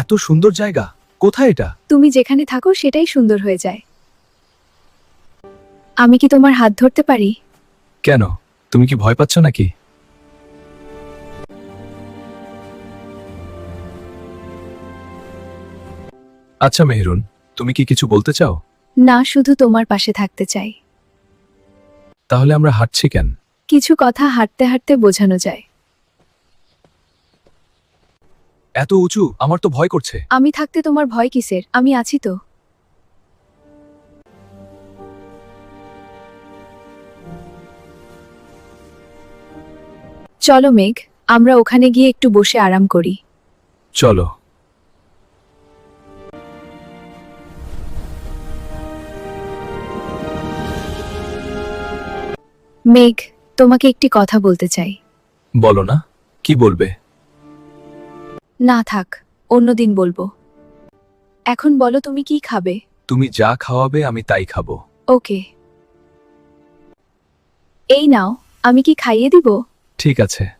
এত সুন্দর জায়গা। কোথায় এটা? তুমি যেখানে থাকো সেটাই সুন্দর হয়ে যায়। আমি কি তোমার হাত ধরতে পারি? কেন? তুমি কি ভয় পাচ্ছ নাকি? আচ্ছা মেহরুন তুমি কি কিছু বলতে চাও? না শুধু তোমার পাশে থাকতে চাই। তাহলে আমরা হাঁটছি কেন? কিছু কথা হাঁটতে হাঁটতে বোঝানো যায়। এত উঁচু আমার তো ভয় করছে। আমি থাকতে তোমার ভয় কিসের? আমি আছি তো। চলো মেঘ আমরা ওখানে গিয়ে একটু বসে আরাম করি। চলো। মেঘ তোমাকে একটি কথা বলতে চাই। বলো না কি বলবে? না থাক অন্যদিন বলব। এখন বলো তুমি কি খাবে? তুমি যা খাওয়াবে আমি তাই খাব। ওকে। এই নাও আমি কি খাইয়ে দিব? ঠিক আছে।